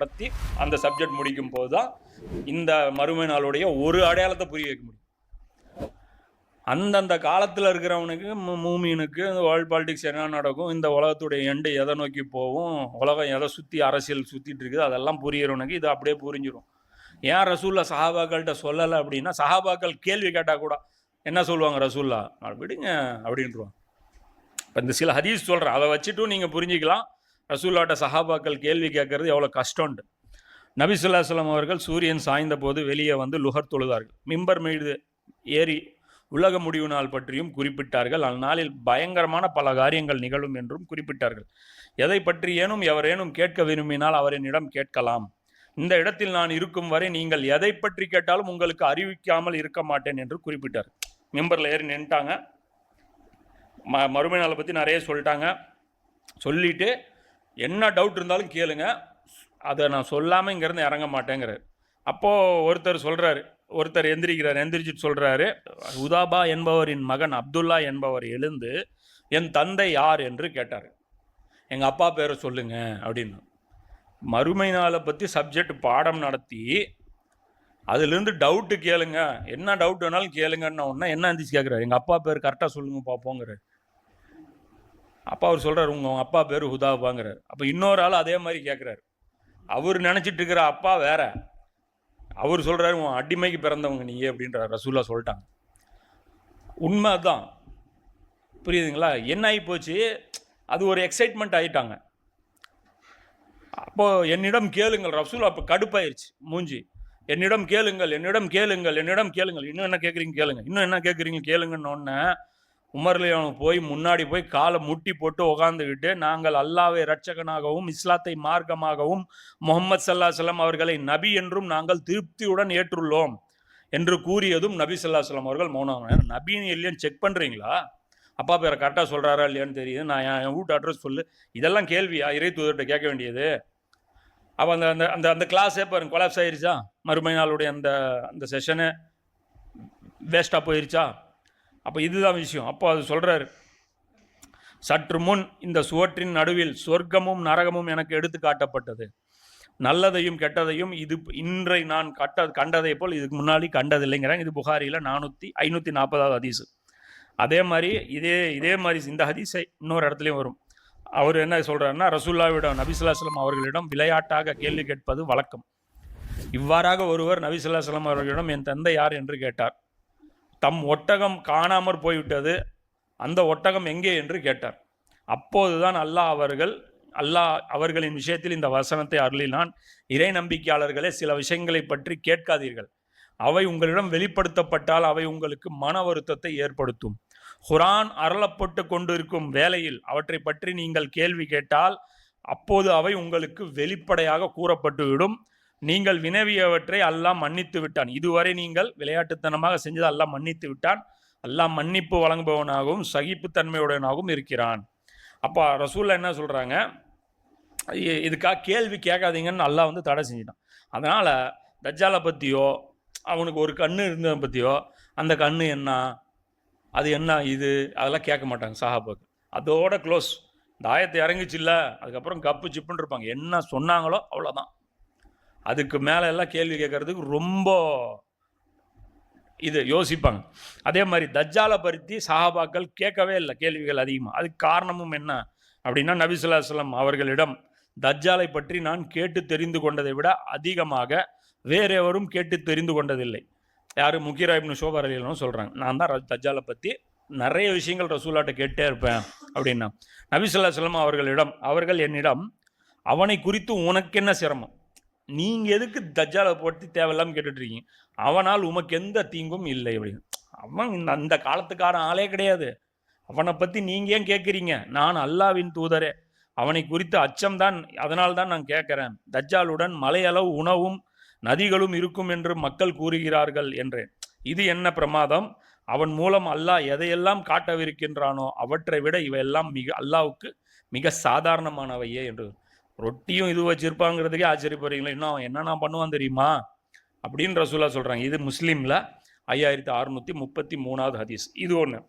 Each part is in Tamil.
பற்றி அந்த சப்ஜெக்ட் முடிக்கும் போது தான் இந்த மறுமை நாளுடைய ஒரு அடையாளத்தை புரிய வைக்க முடியும். அந்தந்த காலத்தில் இருக்கிறவனுக்கு மூ- மூமினுக்கு இந்த வேர்ல்ட் பாலிடிக்ஸ் என்ன நடக்கும் இந்த உலகத்துடைய எண்டு எதை நோக்கி போகும் உலகம் எதை சுற்றி அரசியல் சுற்றிட்டு இருக்குது அதெல்லாம் புரியறவனுக்கு இது அப்படியே புரிஞ்சிடும் ஏன் ரசூல்லா சஹாபாக்கள்கிட்ட சொல்லலை அப்படின்னா சஹாபாக்கள் கேள்வி கேட்டால் கூட என்ன சொல்லுவாங்க ரசூல்லா? விடுங்க அப்படின்ட்டுருவாங்க இப்போ இந்த சில ஹதீஸ் சொல்கிறேன் அதை வச்சுட்டும் நீங்கள் புரிஞ்சிக்கலாம். ரசூல்லாட்ட சஹாபாக்கள் கேள்வி கேட்கறது எவ்வளோ கஷ்டம்ண்டு நபி ஸல்லல்லாஹு அவர்கள் சூரியன் சாய்ந்த போது வெளியே வந்து லுகர் தொழுதார்கள். மிம்பர் மீது ஏறி உலக முடிவு நாள் பற்றியும் குறிப்பிட்டார்கள். அந்நாளில் பயங்கரமான பல காரியங்கள் நிகழும் என்றும் குறிப்பிட்டார்கள். எதை பற்றி ஏனும் எவரேனும் கேட்க விரும்பினால் அவரினிடம் கேட்கலாம். இந்த இடத்தில் நான் இருக்கும் வரை நீங்கள் எதை பற்றி கேட்டாலும் உங்களுக்கு அறிவிக்காமல் இருக்க மாட்டேன் என்று குறிப்பிட்டார். மெம்பரில் ஏறி நின்ட்டாங்க. ம மறுமை நாளை பற்றி நிறைய சொல்லிட்டாங்க. சொல்லிட்டு என்ன டவுட் இருந்தாலும் கேளுங்க. அதை நான் சொல்லாமல் இங்கேருந்து இறங்க மாட்டேங்கிறார். அப்போது ஒருத்தர் சொல்கிறாரு ஒருத்தர் எந்திரிக்கிறார் எந்திரிச்சிட்டு சொல்கிறாரு உதாபா என்பவரின் மகன் அப்துல்லா என்பவர் எழுந்து என் தந்தை யார்? என்று கேட்டார். எங்கள் அப்பா பேரை சொல்லுங்க அப்படின்னு. மறுமை நாளை பற்றி சப்ஜெக்ட் பாடம் நடத்தி அதுலேருந்து டவுட்டு கேளுங்க. என்ன டவுட் வேணாலும் கேளுங்கன்னு ஒன்றா என்ன இருந்துச்சு கேட்குறாரு எங்கள் அப்பா பேர் கரெக்டாக சொல்லுங்க பார்ப்போங்கிறார் அப்பா அவர் சொல்கிறார் உங்கள் அப்பா பேர் ஹுதாபாங்கிறார். அப்போ இன்னொரு ஆள் அதே மாதிரி கேட்குறாரு அவர் நினச்சிட்டு இருக்கிற அப்பா வேற. அவர் சொல்கிறாரு உன் அடிமைக்கு பிறந்தவங்க நீ அப்படின்ற ரசூலாக சொல்லிட்டாங்க. உண்மை அதுதான் புரியுதுங்களா? என்ன ஆகி போச்சு? அது ஒரு எக்ஸைட்மெண்ட் ஆகிட்டாங்க அப்போது என்னிடம் கேளுங்கள். ரசூல் அப்போ கடுப்பாயிருச்சு மூஞ்சி. என்னிடம் கேளுங்கள் என்னிடம் கேளுங்கள் என்னிடம் கேளுங்கள். இன்னும் என்ன கேட்குறீங்க கேளுங்க. இன்னும் என்ன கேட்குறீங்க கேளுங்கன்னு உமர்லியானு போய் முன்னாடி போய் காலை முட்டி போட்டு உகாந்துக்கிட்டு நாங்கள் அல்லாவை இரட்சகனாகவும் இஸ்லாத்தை மார்க்கமாகவும் முகமது சல்லா சொல்லம் அவர்களை நபி என்றும் நாங்கள் திருப்தியுடன் ஏற்றுள்ளோம் என்று கூறியதும் நபி சல்லா சொல்லம் அவர்கள் மௌனம் நபின்னு இல்லையான்னு செக் பண்ணுறீங்களா அப்பா பேரை கரெக்டாக சொல்கிறாரா இல்லையான்னு தெரியுது. நான் என் என் வீட்டு அட்ரஸ் சொல்லு. இதெல்லாம் கேள்வியா? இறை தூதர்கிட்ட கேட்க வேண்டியது. அப்போ அந்த அந்த அந்த அந்த கிளாஸே பாருங்க கொலாப்ஸ் ஆயிருச்சா? மறுமை நாளுடைய அந்த அந்த செஷனு வேஸ்ட்டாக போயிருச்சா? அப்போ இதுதான் விஷயம். அப்போ அது சொல்கிறாரு சற்று முன் இந்த சுவற்றின் நடுவில் சொர்க்கமும் நரகமும் எனக்கு எடுத்து காட்டப்பட்டது. நல்லதையும் கெட்டதையும் இது இன்றை நான் கட்ட கண்டதை போல் இதுக்கு முன்னாடி கண்டதில்லைங்கிறாங்க. இது புகாரியில் நானூற்றி ஐநூற்றி நாற்பதாவது ஹதீஸு. அதே மாதிரி இதே இதே மாதிரி இந்த ஹதீஸை இன்னொரு இடத்துலையும் வரும். அவர் என்ன சொல்கிறாருன்னா ரசூல்லாவிடம் நபிசுல்லாஸ்லம் அவர்களிடம் விளையாட்டாக கேள்வி கேட்பது வழக்கம். இவ்வாறாக ஒருவர் நபிசுல்லாஸ்லம் அவர்களிடம் என் தந்தை யார்? என்று கேட்டார். தம் ஒட்டகம் காணாமற் போய்விட்டது. அந்த ஒட்டகம் எங்கே என்று கேட்டார். அப்போதுதான் அல்லாஹ் அவர்கள் அல்லாஹ் அவர்களின் விஷயத்தில் இந்த வசனத்தை அருளினான். இறை நம்பிக்கையாளர்களே சில விஷயங்களை பற்றி கேட்காதீர்கள். அவை உங்களிடம் வெளிப்படுத்தப்பட்டால் அவை உங்களுக்கு மன வருத்தத்தை ஏற்படுத்தும். குரான் அருளப்பட்டு கொண்டிருக்கும் வேளையில் அவற்றை பற்றி நீங்கள் கேள்வி கேட்டால் அப்போது அவை உங்களுக்கு வெளிப்படையாக கூறப்பட்டுவிடும். நீங்கள் வினவியவற்றை அல்லாஹ் மன்னித்து விட்டான். இதுவரை நீங்கள் விளையாட்டுத்தனமாக செஞ்சது அல்லாஹ் மன்னித்து விட்டான். அல்லாஹ் மன்னிப்பு வழங்குபவனாகவும் சகிப்புத்தன்மையுடனாகவும் இருக்கிறான். அப்போ ரசூல்லா என்ன சொல்கிறாங்க இதுக்காக கேள்வி கேட்காதீங்கன்னு அல்லாஹ் வந்து தடை செஞ்சிட்டான். அதனால் தஜ்ஜாலை பற்றியோ அவனுக்கு ஒரு கண்ணு இருந்ததை பற்றியோ அந்த கண்ணு என்ன? அது என்ன இது? அதெல்லாம் கேட்க மாட்டாங்க சஹாபாக்கு அதோட க்ளோஸ் இந்த ஆயத்தை இறங்கிச்சுல்ல அதுக்கப்புறம் கப்பு சிப்புன்னு இருப்பாங்க. என்ன சொன்னாங்களோ அவ்வளோதான் அதுக்கு மேலே எல்லாம் கேள்வி கேட்கறதுக்கு ரொம்ப இது யோசிப்பாங்க. அதே மாதிரி தஜ்ஜாலை பற்றி சஹாபாக்கள் கேட்கவே இல்லை கேள்விகள் அதிகமாக அதுக்கு காரணமும் என்ன அப்படின்னா நபிசுல்லாஸ்லம் அவர்களிடம் தஜ்ஜாலை பற்றி நான் கேட்டு தெரிந்து கொண்டதை விட அதிகமாக வேற எவரும் கேட்டு தெரிந்து கொண்டதில்லை. யார்? முக்கீரா சோபர் ஷோபர் அலிலும் சொல்கிறாங்க நான் தான் தஜ்ஜாலை பற்றி நிறைய விஷயங்கள் ரசூலாட்ட கேட்டே இருப்பேன் அப்படின்னா நபிசுல்லா சொல்லம் அவர்களிடம் அவர்கள் என்னிடம் அவனை குறித்து உனக்கு என்ன சிரமம்? நீங்கள் எதுக்கு தஜ்ஜாலை போட்டு தேவையில்லாமல் கேட்டுட்ருக்கீங்க? அவனால் உமக்கு எந்த தீங்கும் இல்லை அப்படின்னு அவன் இந்த அந்த காலத்துக்காரன் ஆளே கிடையாது. அவனை பற்றி நீங்கள் ஏன் கேட்குறீங்க நான் அல்லாவின் தூதரே. அவனை குறித்து அச்சம்தான் அதனால் தான் நான் கேட்குறேன் தஜ்ஜாலுடன் மலையளவு உணவும் நதிகளும் இருக்கும் என்று மக்கள் கூறுகிறார்கள் என்றேன். இது என்ன பிரமாதம்? அவன் மூலம் அல்லாஹ் எதையெல்லாம் காட்டவிருக்கின்றானோ அவற்றை விட இவையெல்லாம் மிக அல்லாவுக்கு மிக சாதாரணமானவையே என்று ரொட்டியும் இது வச்சிருப்பாங்கிறதுக்கே ஆச்சரியப்படுறீங்களா இன்னும் அவன் என்னென்ன பண்ணுவான் தெரியுமா? அப்படின்னு ரசூலா சொல்கிறாங்க இது முஸ்லீமில் ஐயாயிரத்தி அறுநூற்றி முப்பத்தி மூணாவது ஹதீஸ். இது ஒன்று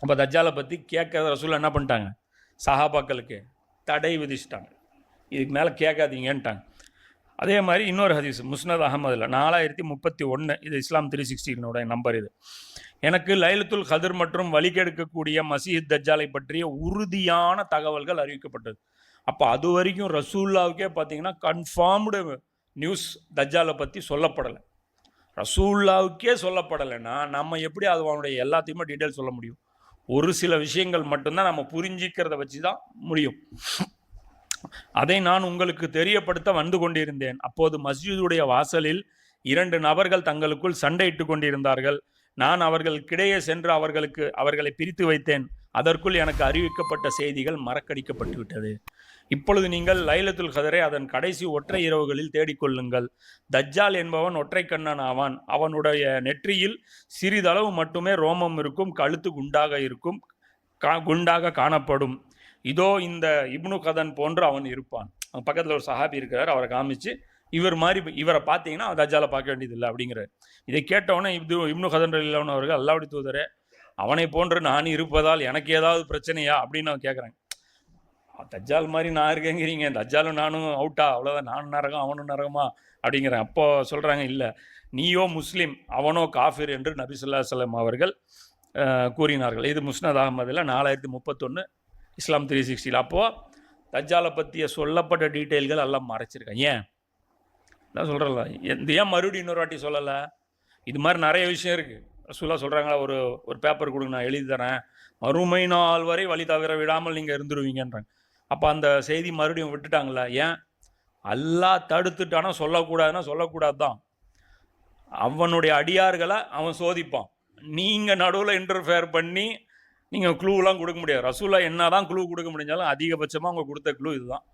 அப்போ தஜ்ஜாலை பற்றி கேட்காத ரசூலா என்ன பண்ணிட்டாங்க? சஹாபாக்களுக்கு தடை விதிச்சிட்டாங்க. இதுக்கு மேலே கேட்காதீங்கன்ட்டாங்க. அதே மாதிரி இன்னொரு ஹதீஸ் முஸ்னத் அகமதில் நாலாயிரத்தி முப்பத்தி ஒன்று இது இஸ்லாம் த்ரீ சிக்ஸ்டினுடைய நம்பர் இது. எனக்கு லைலத்துல் கதிர் மற்றும் வழிகெடுக்கக்கூடிய மசீத் தஜ்ஜாலை பற்றிய உறுதியான தகவல்கள் அறிவிக்கப்பட்டது. அப்போ அது வரைக்கும் ரசூல்லாவுக்கே பார்த்தீங்கன்னா கன்ஃபார்ம்டு நியூஸ் தஜ்ஜாலை பற்றி சொல்லப்படலை. ரசூல்லாவுக்கே சொல்லப்படலைன்னா நம்ம எப்படி அது அவனுடைய எல்லாத்தையுமே டீட்டெயில் சொல்ல முடியும்? ஒரு சில விஷயங்கள் மட்டும்தான் நம்ம புரிஞ்சிக்கிறத வச்சு தான் முடியும். அதை நான் உங்களுக்கு தெரியப்படுத்த வந்து கொண்டிருந்தேன். அப்போது மஸ்ஜிதுடைய வாசலில் இரண்டு நபர்கள் தங்களுக்குள் சண்டையிட்டு கொண்டிருந்தார்கள். நான் அவர்களுக்கிடையே சென்று அவர்களுக்கு அவர்களை பிரித்து வைத்தேன். அதற்குள் எனக்கு அறிவிக்கப்பட்ட செய்திகள் மறக்கடிக்கப்பட்டு விட்டது இப்பொழுது நீங்கள் லைலத்துல் கதரை அதன் கடைசி ஒற்றை இரவுகளில் தேடிக்கொள்ளுங்கள். தஜ்ஜால் என்பவன் ஒற்றை கண்ணன் ஆவான். அவனுடைய நெற்றியில் சிறிதளவு மட்டுமே ரோமம் இருக்கும் கழுத்து குண்டாக இருக்கும் கா குண்டாக காணப்படும். இதோ இந்த இப்னு கதன் போன்று அவன் இருப்பான். அவன் பக்கத்தில் ஒரு சஹாபி இருக்கிறார் அவரை காமிச்சு இவர் மாதிரி இவரை பார்த்தீங்கன்னா தஜ்ஜாலை பார்க்க வேண்டியதில்லை அப்படிங்கிறார். இதை கேட்டவொடனே இது இப்னு கதன் இல்லாமல் அவர்கள் அல்லாவுடி தூதரே அவனை போன்று நான் இருப்பதால் எனக்கு ஏதாவது பிரச்சனையா அப்படின்னு அவன் கேட்குறேன் தஜ்ஜால் மாதிரி நான் இருக்கேங்கிறீங்க. தஜ்ஜாலும் நானும் அவுட்டா. அவ்வளோதான் நானும் நரகம் அவனும் நரகமா? அப்படிங்கிறேன். அப்போ சொல்கிறாங்க இல்லை. நீயோ முஸ்லீம் அவனோ காஃபிர் என்று நபிசுல்லா சலம் அவர்கள் கூறினார்கள். இது முஸ்னத் அகமதில் நாலாயிரத்தி முப்பத்தொன்று இஸ்லாம் த்ரீ சிக்ஸ்டியில் அப்போது தஜ்ஜாலை பற்றிய சொல்லப்பட்ட டீட்டெயில்கள் எல்லாம் மறைச்சிருக்கேன் ஏன்? நான் சொல்கிறல இந்த ஏன் மறுபடியும் இன்னொரு வாட்டி சொல்லலை? இது மாதிரி நிறைய விஷயம் இருக்குது ரசூலா சொல்கிறாங்களா ஒரு ஒரு பேப்பர் கொடுங்க நான் எழுதி தரேன். மறுமை நாள் வரை வழி தவிர விடாமல் நீங்கள் இருந்துருவீங்கன்றாங்க. அப்போ அந்த செய்தி மறுபடியும் விட்டுட்டாங்களா? ஏன்? அல்லா தடுத்துட்டானா? சொல்லக்கூடாதுன்னா சொல்லக்கூடாது தான் அவனுடைய அடியார்களை அவன் சோதிப்பான். நீங்கள் நடுவில் இன்டர்ஃபேர் பண்ணி நீங்கள் க்ளூலாம் கொடுக்க முடியாது. ரசூலா என்ன தான் க்ளூ கொடுக்க முடிஞ்சாலும் அதிகபட்சமாக அவங்க கொடுத்த க்ளூ இதுதான்.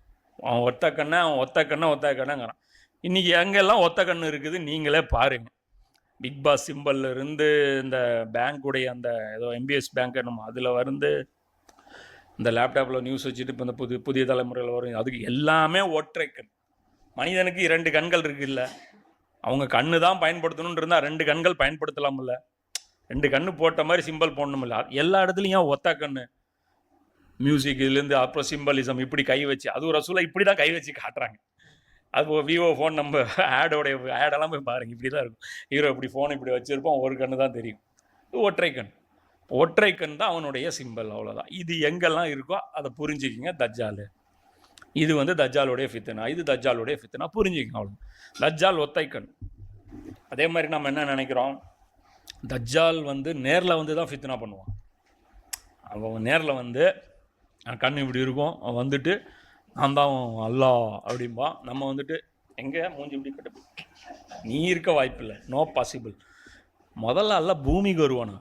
அவன் ஒத்த கண்ணை அவன் ஒத்த கண்ணை ஒத்த கண்ணங்கிறான். இன்றைக்கி எங்கெல்லாம் ஒத்த கண்ணு இருக்குது நீங்களே பாருங்கள் பிக் பாஸ் சிம்பல்ல இருந்து இந்த பேங்க்குடைய அந்த ஏதோ எம்பிஎஸ் பேங்க் என்னமோ அதில் வந்து இந்த லேப்டாப்பில் நியூஸ் வச்சுட்டு இப்போ இந்த புது புதிய தலைமுறையில் வரும். அதுக்கு எல்லாமே ஒற்றை கண் மனிதனுக்கு இரண்டு கண்கள் இருக்குல்ல. அவங்க கண்ணு தான் பயன்படுத்தணும்னு இருந்தால் ரெண்டு கண்கள் பயன்படுத்தலாம்ல. ரெண்டு கண்ணு போட்ட மாதிரி சிம்பல் போடணுமில்ல எல்லா இடத்துலையும் ஏன் ஒத்த கண்ணு? மியூசிக் இதுலேருந்து அப்புறம் சிம்பலிசம் இப்படி கை வச்சு. அது ஒரு ரசூலா இப்படி தான் கை வச்சு காட்டுறாங்க. அது விவோ ஃபோன் நம்ம ஆடோடைய ஆடெல்லாம் போய் பாருங்க. இப்படி தான் இருக்கும். ஹீரோ இப்படி ஃபோன் இப்படி வச்சுருப்போம். ஒரு கண்ணு தான் தெரியும். ஒற்றை கண் ஒற்றை கண் தான் அவனுடைய சிம்பல் அவ்வளோதான் இது எங்கெல்லாம் இருக்கோ அதை புரிஞ்சுக்கிங்க தஜ்ஜால். இது வந்து தஜ்ஜாலுடைய ஃபித்தனா இது தஜ்ஜாலுடைய ஃபித்தனா புரிஞ்சுக்கங்க அவ்வளோ தஜ்ஜால் ஒத்தை கண். அதே மாதிரி நம்ம என்ன நினைக்கிறோம்? தஜ்ஜால் வந்து நேரில் வந்து தான் ஃபித்னா பண்ணுவான். அவன் நேரில் வந்து கண் இப்படி இருக்கும் அவன் வந்துட்டு நான் தான் அல்லா அப்படிம்பான். நம்ம வந்துட்டு எங்கே மூஞ்சி இப்படி கட்டு நீ இருக்க வாய்ப்பில்லை. நோ பாசிபிள் முதல்ல அல்ல பூமிக்கு வருவானா?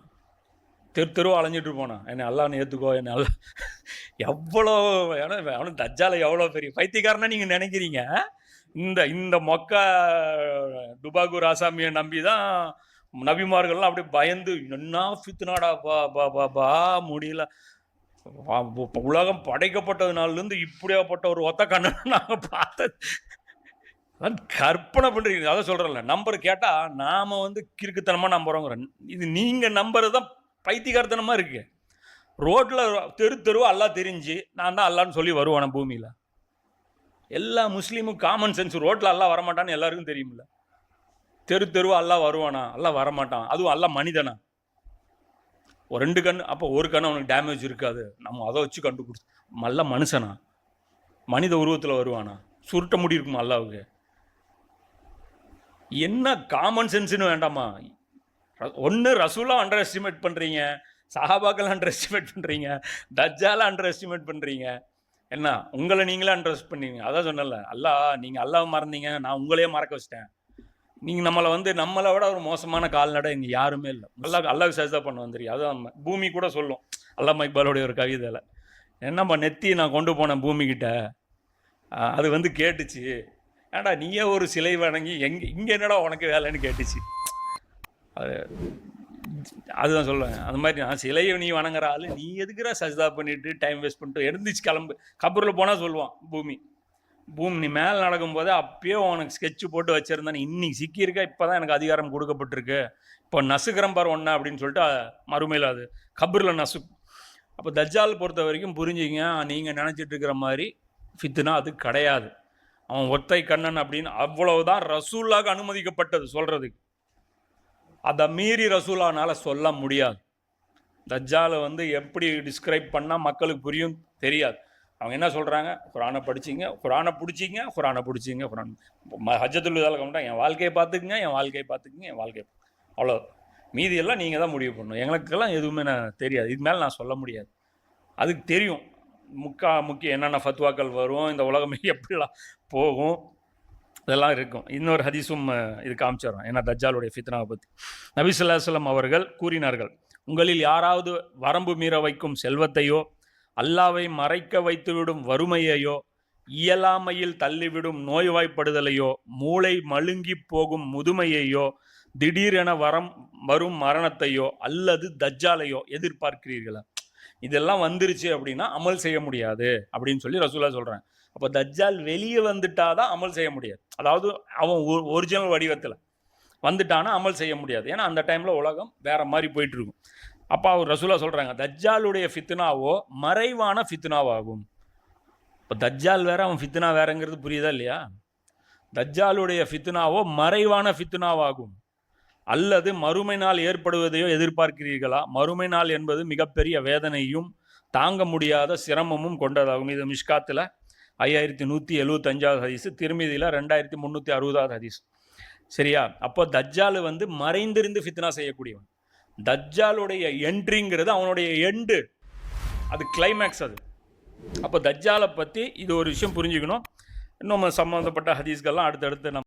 தெரு தெரு அலைஞ்சிட்டு போனான். என்னை அல்லான்னு ஏற்றுக்கோ என்ன அல்ல. எவ்வளோ ஏன்னா அவனுக்கு தஜ்ஜால எவ்வளோ பெரிய பைத்தியக்காரனா நீங்கள் நினைக்கிறீங்க? இந்த இந்த மொக்க டுபாகூர் ஆசாமியை நம்பி தான் நபிமார்கள்லாம் அப்படியே பயந்து என்ன ஃபித்னாடா பா பா பா பா முடியல. உலகம் படைக்கப்பட்டதுனாலேருந்து இப்படியாப்பட்ட ஒரு ஒத்த கண்ணனை நாங்கள் பார்த்தது. அதான் கற்பனை பண்ணுறீங்க அதை சொல்கிறேன்ல நம்பர் கேட்டால் நாம் வந்து கிறுக்குத்தனமாக நம்புகிறோங்கிறோம் இது நீங்கள் நம்புறது தான் பைத்தியக்காரத்தனமாக இருக்கு. ரோட்டில் தெரு தெருவா எல்லாம் தெரிஞ்சு நான் தான் அல்லான்னு சொல்லி வருவானே பூமியில். எல்லா முஸ்லீமும் காமன் சென்ஸ் ரோட்டில் எல்லாம் வரமாட்டான்னு எல்லாருக்கும் தெரியுமில்ல தெரு தெருவாக எல்லாம் வருவானா? எல்லாம் வரமாட்டான். அதுவும் எல்லாம் மனிதனா? ஒரு ரெண்டு கண் அப்போ ஒரு கண் அவனுக்கு டேமேஜ் இருக்காது. நம்ம அதை வச்சு கண்டுபிடிச்சு. நல்ல மனுஷனா? மனித உருவத்தில் வருவானா? சுருட்ட முடி இருக்குமா அல்லாவுக்கு என்ன காமன் சென்ஸ்னு வேண்டாமா? ஒன்று ரசூலாக அண்டர் எஸ்டிமேட் பண்ணுறீங்க சஹாபாக்கள் அண்டர் எஸ்டிமேட் பண்ணுறீங்க தஜ்ஜால அண்டர் எஸ்டிமேட் பண்ணுறீங்க என்ன? உங்களை நீங்களே அண்டர் பண்ணீங்க. அதான் சொன்னல அல்லாஹ் நீங்கள் அல்லாவை மறந்தீங்க நான் உங்களையே மறக்க வச்சிட்டேன். நீங்கள் நம்மளை வந்து நம்மளை விட ஒரு மோசமான கால்நடை இங்கே யாருமே இல்லை. நல்லா அல்லாஹ் சேஜா பண்ண வந்துருக்கு அதான் பூமி கூட சொல்லும். அல்லாஹ் இக்பாலுடைய ஒரு கவிதையில் என்னம்மா நெத்தி நான் கொண்டு போனேன் பூமிக்கிட்ட அது வந்து கேட்டுச்சு. ஏடா நீயே ஒரு சிலை வணங்கி எங்கே இங்கே என்னடா உனக்கு வேலைன்னு கேட்டுச்சு. அது அதுதான் சொல்லுவேன் அந்த மாதிரி நான் சிலையை நீ வணங்குற ஆள் நீ எதுக்குற சஜிதா பண்ணிட்டு டைம் வேஸ்ட் பண்ணிட்டு எழுந்திரிச்சு கிளம்பு. கபூரில் போனால் சொல்லுவான் பூமி. பூமி நீ மேலே நடக்கும்போது அப்பயே உனக்கு ஸ்கெட்சு போட்டு வச்சுருந்தேன் இன்னைக்கு சிக்கியிருக்க இப்போ தான் எனக்கு அதிகாரம் கொடுக்கப்பட்டிருக்கு. இப்போ நசுக்கிறேன் பார் ஒன்றா அப்படின்னு சொல்லிட்டு மறுமையில் அது கபூரில் நசு. அப்போ தஜ்ஜால் பொறுத்த வரைக்கும் புரிஞ்சுங்க நீங்கள் நினச்சிட்டு இருக்கிற மாதிரி ஃபித்துனா அது கிடையாது. அவன் ஒத்தை கண்ணன் அப்படின்னு அவ்வளவுதான் ரசூலாக அனுமதிக்கப்பட்டது சொல்கிறதுக்கு அதை மீறி ரசூலானால் சொல்ல முடியாது. தஜ்ஜாலை வந்து எப்படி டிஸ்கிரைப் பண்ணால் மக்களுக்கு புரியும்? தெரியாது. அவங்க என்ன சொல்கிறாங்க குரானை படிச்சிங்க குரானை பிடிச்சிங்க குரானை பிடிச்சிங்க குரான். ம- ஹஜ்ஜத்துல் விதால என் வாழ்க்கையை பார்த்துக்குங்க என் வாழ்க்கையை பார்த்துக்குங்க என் வாழ்க்கையை அவ்வளோ மீதியெல்லாம் நீங்கள் தான் முடிவு பண்ணணும். எங்களுக்கெல்லாம் எதுவுமே நான் தெரியாது. இது மேலே நான் சொல்ல முடியாது. அதுக்கு தெரியும். முக்கா முக்கிய என்னென்ன ஃபத்வாக்கள் வரும் இந்த உலகமே எப்படிலாம் போகும். இதெல்லாம் இருக்கும். இன்னொரு ஹதீஸும் இது காமிச்சிடும் ஏன்னா தஜ்ஜாலுடைய ஃபித்னாவை பற்றி நபி அவர்கள் கூறினார்கள் உங்களில் யாராவது வரம்பு மீற வைக்கும் செல்வத்தையோ அல்லாவை மறைக்க வைத்துவிடும் வறுமையையோ இயலாமையில் தள்ளிவிடும் நோய்வாய்ப்படுதலையோ மூளை மழுங்கி போகும் முதுமையையோ திடீரென வரம் வரும் மரணத்தையோ அல்லது தஜ்ஜாலையோ எதிர்பார்க்கிறீர்களா? இதெல்லாம் வந்துருச்சு அப்படின்னா அமல் செய்ய முடியாது அப்படின்னு சொல்லி ரசூலா சொல்கிறேன் அப்போ தஜ்ஜால் வெளியே வந்துட்டாதான் அமல் செய்ய முடியாது. அதாவது அவன் ஒரிஜினல் வடிவத்தில் வந்துட்டானா அமல் செய்ய முடியாது. ஏன்னா அந்த டைமில் உலகம் வேற மாதிரி போயிட்டு இருக்கும் அப்போ அவர் ரசூலா சொல்கிறாங்க தஜ்ஜாலுடைய ஃபித்னாவோ மறைவான ஃபித்னாவாகும். இப்போ தஜ்ஜால் வேற அவன் ஃபித்னா வேறங்கிறது புரியுதா இல்லையா? தஜ்ஜாலுடைய ஃபித்னாவோ மறைவான ஃபித்னாவாகும். அல்லது மறுமை நாள் ஏற்படுவதையோ எதிர்பார்க்கிறீர்களா? மறுமை நாள் என்பது மிகப்பெரிய வேதனையும் தாங்க முடியாத சிரமமும் கொண்டதாகும். இது மிஷ்காத்தில் ஐயாயிரத்தி நூற்றி எழுபத்தஞ்சாவது ஹதீஸு திருமதியில் ரெண்டாயிரத்தி முந்நூற்றி அறுபதாவது ஹதீஸ். சரியா? அப்போ தஜ்ஜால் வந்து மறைந்திருந்து ஃபித்னா செய்யக்கூடியவன். தஜ்ஜாலுடைய என்ட்ரிங்கிறது அவனுடைய எண்டு அது கிளைமேக்ஸ் அது. அப்போ தஜ்ஜாலை பற்றி இது ஒரு விஷயம் புரிஞ்சுக்கணும். இன்னும் சம்மந்தப்பட்ட ஹதீஸ்கள்லாம் அடுத்தடுத்து நம்ம